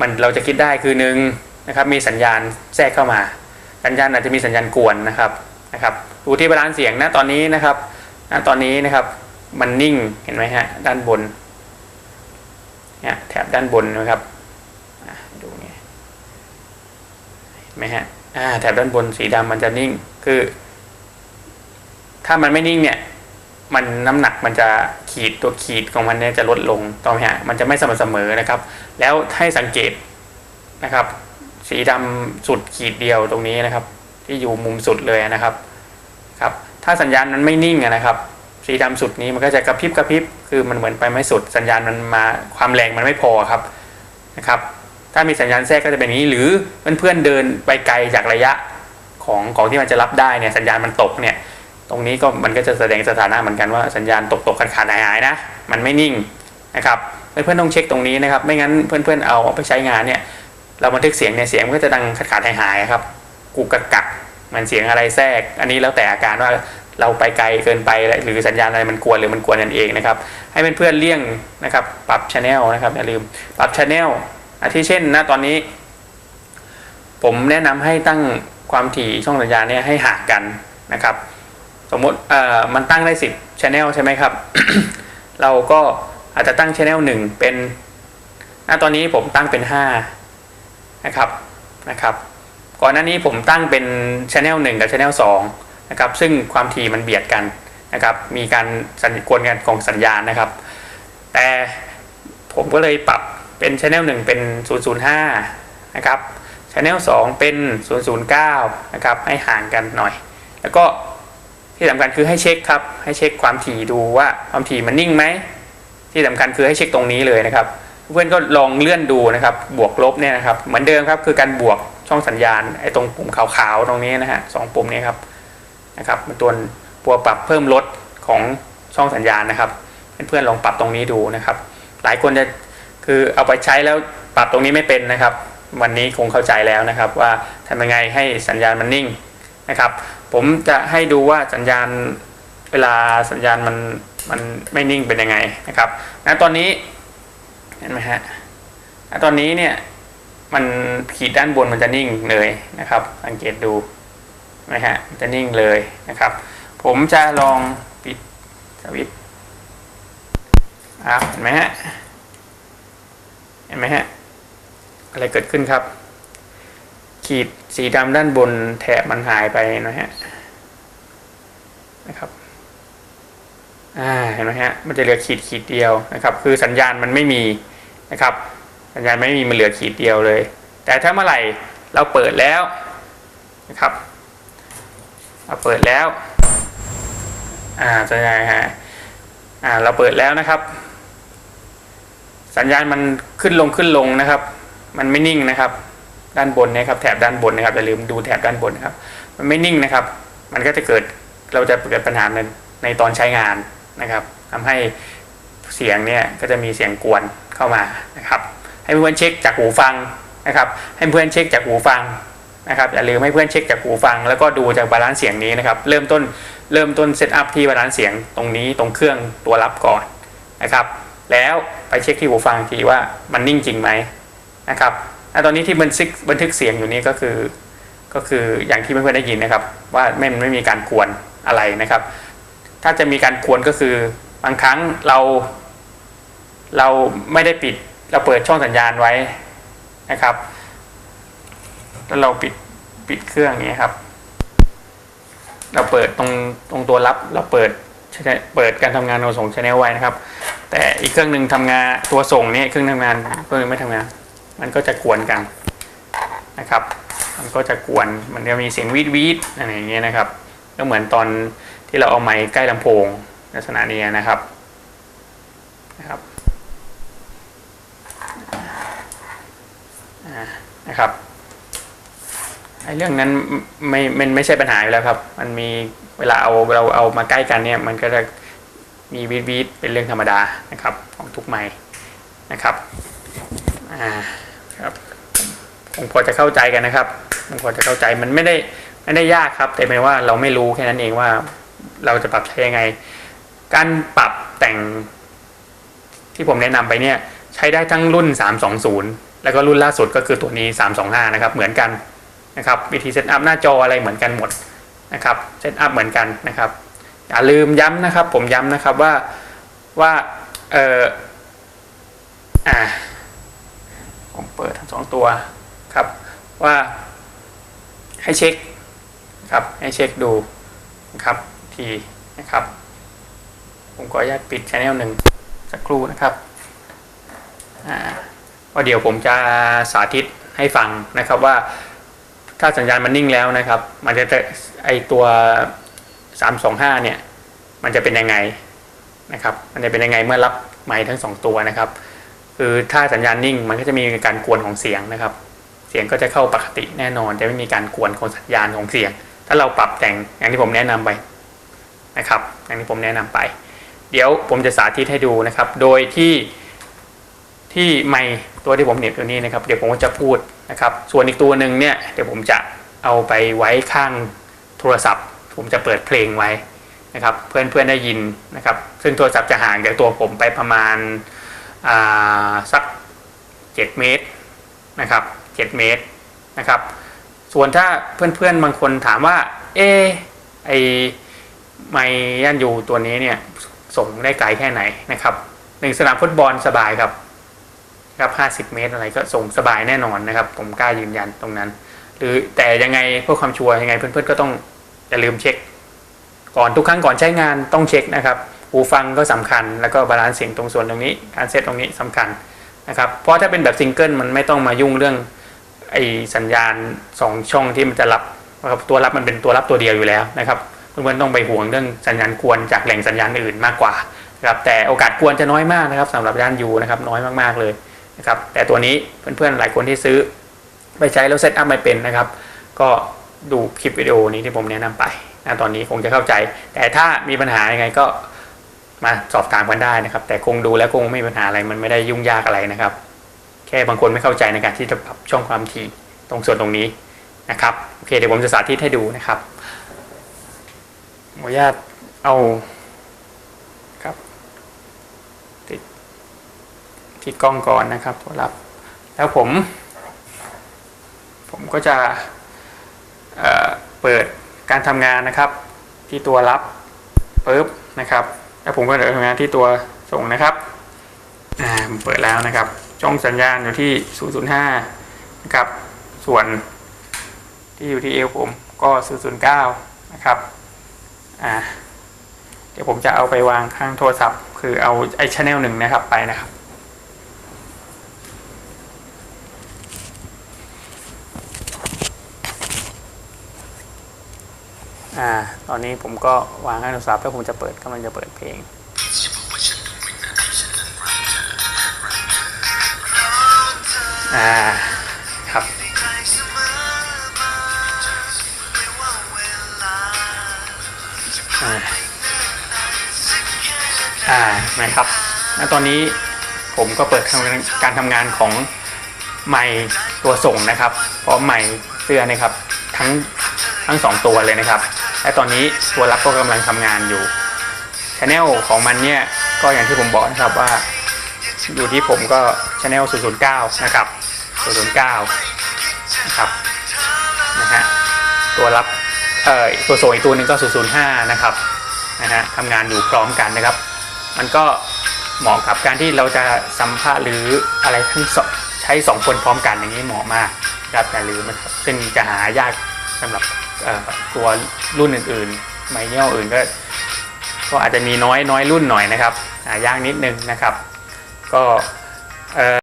มันเราจะคิดได้คือหนึ่งนะครับมีสัญญาณแทรกเข้ามา สัญญาณอาจจะมีสัญญาณกวนนะครับนะครับดูที่บาลานซ์เสียงนะตอนนี้นะครับณตอนนี้นะครับมันนิ่งเห็นไหมฮะด้านบนเนี่ยแถบด้านบนนะครับดูเนี่ยเห็นไหมฮะอ่าแถบด้านบนสีดำมันจะนิ่งคือ ถ้ามันไม่นิ่งเนี่ย มันน้ำหนักมันจะขีดตัวขีดของมันเนี่ยจะลดลงต้องไหมฮะมันจะไม่สม่ำเสมอนะครับ แล้วให้สังเกตนะครับ สีดำสุดขีดเดียวตรงนี้นะครับ ที่อยู่มุมสุดเลยนะครับครับถ้าสัญญาณมันไม่นิ่งนะครับ สีดำสุดนี้มันก็จะกระพริบกระพริบคือมันเหมือนไปไม่สุด สัญญาณมันมาความแรงมันไม่พอครับนะครับ ถ้ามีสัญญาณแทรกก็จะเป็นอย่างนี้ หรือเพื่อนๆเดินไปไกลจากระยะของของที่มันจะรับได้เนี่ยสัญญาณมันตกเนี่ย ตรงนี้ก็มันก็จะแสดงสถานะเหมือนกันว่าสัญญาณตกตกขาดขาดหายหายนะ มันไม่นิ่งนะครับเพื่อนๆต้องเช็คตรงนี้นะครับ ไม่งั้นเพื่อนๆเอาไปใช้งานเนี่ย เราบันทึกเสียงเนี่ยเสียงมันก็จะดังขาดขาดหายหายครับกูกักกักมันเสียงอะไรแทรก อันนี้แล้วแต่อาการว่าเราไปไกลเกินไปหรือสัญญาณอะไรมันกวนหรือมันกวนกันเองนะครับ ให้เพื่อนๆเลี่ยงนะครับ ปรับชแนลนะครับอย่าลืมปรับชแนลอาทิเช่นณตอนนี้ ผมแนะนำให้ตั้งความถี่ช่องสัญญาณเนี่ยให้ห่างกันนะครับ สมมติมันตั้งได้ 10 Channel ใช่ไหมครับ เราก็อาจจะตั้ง Channel 1 เป็นตอนนี้ผมตั้งเป็น 5 นะครับนะครับ ก่อนหน้านี้ผมตั้งเป็น Channel 1 กับ Channel 2 นะครับ ซึ่งความถี่มันเบียดกันนะครับ มีการสัญกวนกันของสัญญาณนะครับ แต่ผมก็เลยปรับเป็น Channel 1 เป็น 005 นะครับ Channel 2 เป็น 009 นะครับ ให้ห่างกันหน่อย แล้วก็ ที่สำคัญคือให้เช็คครับ ให้เช็คความถี่ดูว่าความถี่มันนิ่งไหม ที่สำคัญคือให้เช็คตรงนี้เลยนะครับ เพื่อนก็ลองเลื่อนดูนะครับ บวกลบเนี่ยนะครับ เหมือนเดิมครับ คือการบวกช่องสัญญาณไอ้ตรงปุ่มขาวๆตรงนี้นะฮะสองปุ่มนี้ครับนะครับมันตัวตัวปรับเพิ่มลดของช่องสัญญาณนะครับเพื่อนๆลองปรับตรงนี้ดูนะครับ หลายคนจะคือเอาไปใช้แล้วปรับตรงนี้ไม่เป็นนะครับ วันนี้คงเข้าใจแล้วนะครับ ว่าทำยังไงให้สัญญาณมันนิ่ง นะครับ ผมจะให้ดูว่าสัญญาณเวลาสัญญาณมันมันไม่นิ่งเป็นยังไงนะครับณตอนนี้เห็นไหมฮะณตอนนี้เนี่ยมันขีดด้านบนมันจะนิ่งเลยนะครับ สังเกตดูเห็นไหมฮะมันจะนิ่งเลยนะครับ ผมจะลองปิดสวิตช์อะเห็นไหมฮะเห็นไหมฮะอะไรเกิดขึ้นครับ ขีดสีดำด้านบนแถบมันหายไปนะฮะนะครับอ่าเห็นไหมฮะมันจะเหลือขีดขีดเดียวนะครับ คือสัญญาณมันไม่มีนะครับ สัญญาณไม่มีมันเหลือขีดเดียวเลย แต่ถ้าเมื่อไหร่เราเปิดแล้วนะครับเราเปิดแล้วอ่าสัญญาณฮะอ่าเราเปิดแล้วนะครับ สัญญาณมันขึ้นลงขึ้นลงนะครับ มันไม่นิ่งนะครับ ด้านบนเนะครับ แถบด้านบนนะครับอย่าลืมดูแถบด้านบนนะครับ มันไม่นิ่งนะครับ มันก็จะเกิดเราจะเกิดปัญหาในในตอนใช้งานนะครับทำให้เสียงเนี่ยก็จะมีเสียงกวนเข้ามานะครับ ให้เพื่อนเช็คจากหูฟังนะครับ ให้เพื่อนเช็คจากหูฟังนะครับอย่าลืมให้เพื่อนเช็คจากหูฟัง แล้วก็ดูจากบาลานซ์เสียงนี้นะครับ เริ่มต้นเริ่มต้นเซตอัพที่บาลานซ์เสียงตรงนี้ตรงเครื่องตัวรับก่อนนะครับ แล้วไปเช็คที่หูฟังทีว่ามันนิ่งจริงไหมนะครับ ตอนนี้ที่บันทึกบันทึกเสียงอยู่นี้ก็คือ ก็คืออย่างที่เพื่อนๆได้ยินนะครับ ว่าไม่ไม่มีการกวนอะไรนะครับ ถ้าจะมีการกวนก็คือบางครั้งเรา เราไม่ได้ปิดเราเปิดช่องสัญญาณไว้นะครับ แล้วเราปิดปิดเครื่องอย่างนี้ครับ เราเปิดตรงตรงตัวรับเราเปิดเปิดการทำงานเราส่งชแนลไว้นะครับ แต่อีกเครื่องหนึ่งทำงานตัวส่งนี่เครื่องทำงานเครื่องนึงไม่ทำงาน มันก็จะกวนกันนะครับ มันก็จะกวนมันจะมีเสียงวีดวีดอะไรอย่างเงี้ยนะครับ ก็เหมือนตอนที่เราเอาไม้ใกล้ลำโพงลักษณะนี้นะครับนะครับนะครับไอ้เรื่องนั้นไม่มันไม่ใช่ปัญหาอยู่แล้วครับ มันมีเวลาเอาเราเอามาใกล้กันเนี่ย มันก็จะมีวีดวีดเป็นเรื่องธรรมดานะครับ ของทุกไม้นะครับอ่า ครับผมพอจะเข้าใจกันนะครับผมพอจะเข้าใจมันไม่ได้ไม่ได้ยากครับ แต่เป็นว่าเราไม่รู้แค่นั้นเองว่า เราจะปรับใช้ยังไง การปรับแต่งที่ผมแนะนำไปเนี่ย ใช้ได้ทั้งรุ่น 320 แล้วก็รุ่นล่าสุดก็คือตัวนี้ 325 นะครับ เหมือนกันนะครับ วิธีเซตอัพหน้าจออะไรเหมือนกันหมดนะครับเซตอัพเหมือนกันนะครับอย่าลืมย้ำนะครับ ผมย้ำนะครับว่าว่าเอออ่า เปิดทั้งสองตัวครับว่าให้เช็คครับให้เช็คดูนะครับทีนะครับ ผมขออนุญาตปิดช anel หนึ่งสักครู่นะครับอ่าว่าเดี๋ยวผมจะสาธิตให้ฟังนะครับว่าถ้าสัญญาณมันนิ่งแล้วนะครับ มันจะไอตัว325เนี่ย มันจะเป็นยังไงนะครับ มันจะเป็นยังไงเมื่อรับไมค์ทั้งสองตัวนะครับ คือถ้าสัญญาณนิ่งมันก็จะมีการกวนของเสียงนะครับ เสียงก็จะเข้าปกติแน่นอน จะไม่มีการกวนของสัญญาณของเสียง ถ้าเราปรับแต่งอย่างที่ผมแนะนำไปนะครับอย่างที่ผมแนะนำไป เดี๋ยวผมจะสาธิตให้ดูนะครับ โดยที่ที่ไมค์ตัวที่ผมเหน็บตัวนี้นะครับ เดี๋ยวผมก็จะพูดนะครับ ส่วนอีกตัวหนึ่งเนี่ยเดี๋ยวผมจะเอาไปไว้ข้างโทรศัพท์ ผมจะเปิดเพลงไว้นะครับ เพื่อนเพื่อนๆได้ยินนะครับ ซึ่งโทรศัพท์จะห่างจากตัวผมไปประมาณ สัก 7 เมตรนะครับ 7 เมตรนะครับ ส่วนถ้าเพื่อนๆบางคนถามว่า เอไอไมย่านยูตัวนี้เนี่ยส่งได้ไกลแค่ไหนนะครับหนึ่งสนามฟุตบอลสบายครับครับห้าสิบเมตรอะไรก็ส่งสบายแน่นอนนะครับ ผมกล้ายืนยันตรงนั้น หรือแต่ยังไงเพื่อความชัวร์ยังไงเพื่อนๆก็ต้องอย่าลืมเช็ค ก่อนทุกครั้งก่อนใช้งานต้องเช็คนะครับ หูฟังก็สำคัญ แล้วก็บาลานซ์เสียงตรงส่วนตรงนี้การเซตตรงนี้สำคัญนะครับเพราะถ้าเป็นแบบซิงเกิลมันไม่ต้องมายุ่งเรื่องไอสัญญาณสองช่องที่มันจะรับนะครับตัวรับมันเป็นตัวรับตัวเดียวอยู่แล้วนะครับเพื่อนๆต้องไปห่วงเรื่องสัญญาณกวนจากแหล่งสัญญาณอื่นมากกว่านะครับแต่โอกาสกวนจะน้อยมากนะครับสำหรับย่านยูนะครับน้อยมากๆเลยนะครับแต่ตัวนี้เพื่อนๆหลายคนที่ซื้อไปใช้แล้วเซตอัพไม่เป็นนะครับ ก็ดูคลิปวิดีโอนี้ที่ผมแนะนำไปนะตอนนี้คงจะเข้าใจ แต่ถ้ามีปัญหายังไงก็ มาสอบถามกันได้นะครับ แต่คงดูแล้วคงไม่มีปัญหาอะไรมันไม่ได้ยุ่งยากอะไรนะครับ แค่บางคนไม่เข้าใจในการที่จะปรับช่องความถี่ตรงส่วนตรงนี้นะครับโอเคเดี๋ยวผมจะสาธิตให้ดูนะครับขออนุญาตเอาครับติดที่กล้องก่อนนะครับตัวรับ แล้วผม ผมก็จะเเปิดการทำงานนะครับ ที่ตัวรับปุ๊บนะครับ แล้วผมก็จะทำงานที่ตัวส่งนะครับอ่าเปิดแล้วนะครับ ช่องสัญญาณอยู่ที่ 005นะครับส่วนที่อยู่ที่เอวผมก็ 009 นะครับอ่าเดี๋ยวผมจะเอาไปวางข้างโทรศัพท์ คือเอาไอ้ชแนลหนึ่งนะครับไปนะครับ อ่าตอนนี้ผมก็วางข้โทรศัพท์แล้วผมจะเปิดกำลังจะเปิดเพลงอ่าครับอ่านะครับณตอนนี้ผมก็เปิดการทำงานของไมค์ตัวส่งนะครับ เพราะไมค์เสื้อนะครับทั้งทั้งสองตัวเลยนะครับ และตอนนี้ตัวรับก็กำลังทำงานอยู่ช anel ของมันเนี่ยก็อย่างที่ผมบอกนะครับว่าอยู่ที่ผมก็ช anel 009 นะครับ 009 นะครับนะฮะตัวรับเอ่อตัวส่งอีกตัวหนึ่งก็ 005 นะครับนะฮะทำงานอยู่พร้อมกันนะครับ มันก็เหมาะกับการที่เราจะสัมภาษณ์หรืออะไรทั้งสองใช้สองคนพร้อมกันอย่างนี้เหมาะมากครับอย่าลืมนะครับซึ่งจะหายากสำหรับ ตัวรุ่นอื่นๆไมเนลอื่นก็ก็อาจจะมีน้อยน้อยรุ่นหน่อยนะครับหายากนิดนึงนะครับ ก็